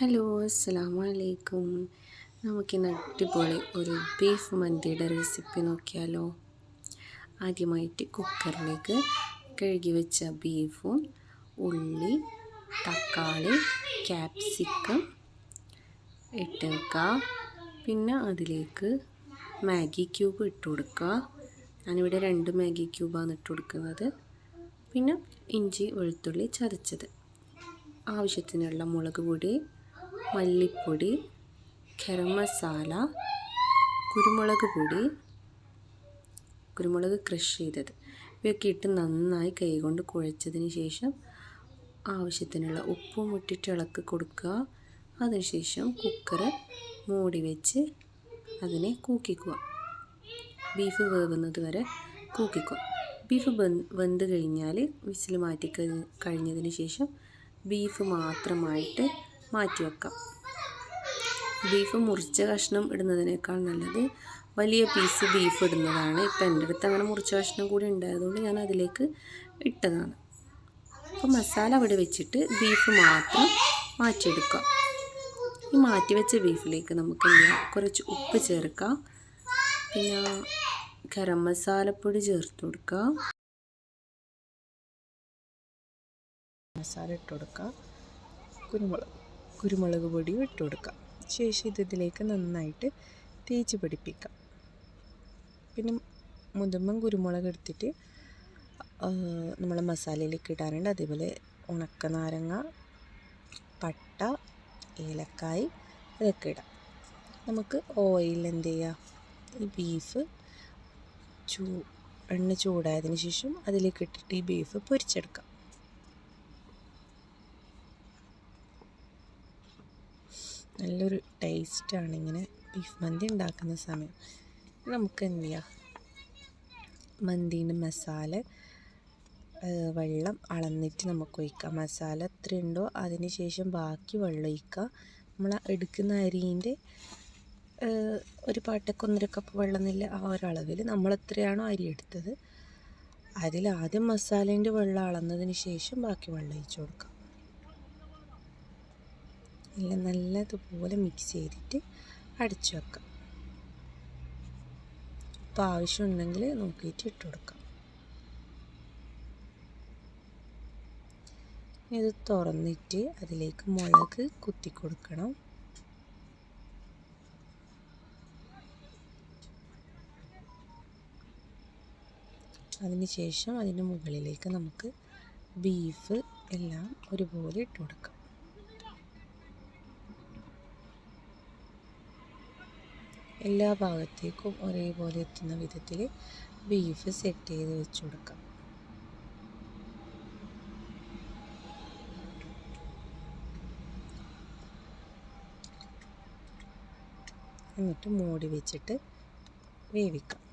Hello അസ്സാം അലൈക്കും നമുക്കിന്ന് അടിപൊളി ഒരു ബീഫ് മന്തിയുടെ റെസിപ്പി നോക്കിയാലോ. ആദ്യമായിട്ട് കുക്കറിലേക്ക് കഴുകി വെച്ച ബീഫും ഉള്ളി തക്കാളി ക്യാപ്സിക്കം ഇട്ട് വെക്കുക പിന്നെ അതിലേക്ക് മാഗി ക്യൂബ് ഇട്ട് കൊടുക്കുക ഞാനിവിടെ രണ്ട് മാഗി ക്യൂബാണ് ഇട്ട് കൊടുക്കുന്നത്. പിന്നെ ഇഞ്ചി വെളുത്തുള്ളി ചതച്ചത്. ആവശ്യത്തിനുള്ള മുളക് പൊടി മല്ലിപ്പൊടി ഗരം മസാല കുരുമുളക് പൊടി. കുരുമുളക് ക്രഷ് ചെയ്തത്. ഇവയൊക്കെ ഇട്ട് നന്നായി കൈകൊണ്ട് കുഴച്ചതിന് ശേഷം ആവശ്യത്തിനുള്ള ഉപ്പും ഇട്ടിട്ട് ഇളക്കി കൊടുക്കുക. അതിനുശേഷം കുക്കർ മൂടി വെച്ച് അതിനെ കൂക്കിക്കുക. ബീഫ് വേവുന്നത് വരെ കൂക്കിക്കുക. ബീഫ് വെന്ത് കഴിഞ്ഞാൽ വിസിൽ മാറ്റി കഴിഞ്ഞതിന് ശേഷം ബീഫ് മാത്രമായിട്ട് മാറ്റി വെക്കാം. ബീഫ് മുറിച്ച കഷ്ണം ഇടുന്നതിനേക്കാൾ നല്ലത് വലിയ പീസ് ബീഫ് ഇടുന്നതാണ്. ഇപ്പം എന്റെ അടുത്ത് അങ്ങനെ മുറിച്ച കഷ്ണം കൂടി ഉണ്ടായതുകൊണ്ട് ഞാൻ അതിലേക്ക് ഇട്ടതാണ്. അപ്പോൾ മസാല അവിടെ വെച്ചിട്ട് ബീഫ് മാത്രം മാറ്റിയെടുക്കാം. ഈ മാറ്റി വെച്ച ബീഫിലേക്ക് നമുക്ക് കുറച്ച് ഉപ്പ് ചേർക്കാം. പിന്നെ ഗരം മസാലപ്പൊടി ചേർത്ത് കൊടുക്കാം. മസാല ഇട്ട് കൊടുക്കാം. കുരുമുളക്. കുരുമുളക് പൊടിയും ഇട്ട് കൊടുക്കാം. ശേഷം ഇതിലേക്ക് നന്നായിട്ട് തേച്ച് പിടിപ്പിക്കാം. പിന്നെ മുതുമ്പം കുരുമുളക് എടുത്തിട്ട് നമ്മൾ മസാലയിലേക്ക് ഇടാനുണ്ട് അതേപോലെ ഉണക്ക നാരങ്ങ പട്ട ഏലക്കായ് ഇതൊക്കെ ഇടാം. നമുക്ക് ഓയിൽ എന്ത് ചെയ്യുക ഈ ബീഫ് ചൂ എണ്ണ ചൂടായതിന് ശേഷം അതിലേക്ക് ഇട്ടിട്ട് ഈ ബീഫ് പൊരിച്ചെടുക്കാം. നല്ലൊരു ടേസ്റ്റാണ് ഇങ്ങനെ ബീഫ് മന്തി ഉണ്ടാക്കുന്ന സമയം. നമുക്ക് എന്ത് ചെയ്യാം? മന്തീന്റെ മസാല വെള്ളം അളന്നിട്ട് നമുക്ക് ഒഴിക്കാം. മസാല എത്ര ഉണ്ടോ അതിന് ശേഷം ബാക്കി വെള്ളം ഒഴിക്കുക. നമ്മൾ എടുക്കുന്ന അരിന്റെ ഒരു പാട്ടൊക്കെ ഒന്നര കപ്പ് വെള്ളം എന്നില്ല ആ ഒരളവിൽ നമ്മൾ എത്രയാണോ അരി എടുത്തത് അതിൽ ആദ്യം മസാലേന്റെ വെള്ളം അളന്നതിന് ശേഷം ബാക്കി വെള്ളം ഒഴിച്ചു കൊടുക്കാം. എല്ലാം നല്ലതുപോലെ മിക്സ് ചെയ്തിട്ട് അടിച്ചു വെക്കാം. അപ്പോൾ ആവശ്യമുണ്ടെങ്കിൽ നോക്കിയിട്ട് ഇട്ട് കൊടുക്കാം. ഇത് തുറന്നിട്ട് അതിലേക്ക് മുളക് കുത്തി കൊടുക്കണം. അതിനുശേഷം അതിന്റെ മുകളിലേക്ക് നമുക്ക് ബീഫ് എല്ലാം ഒരുപോലെ ഇട്ട് കൊടുക്കാം. എല്ലാ ഭാഗത്തേക്കും ഒരേപോലെ എത്തുന്ന വിധത്തിൽ ബീഫ് സെറ്റ് ചെയ്ത് വെച്ച് കൊടുക്കാം. എന്നിട്ട് മൂടി വെച്ചിട്ട് വേവിക്കാം.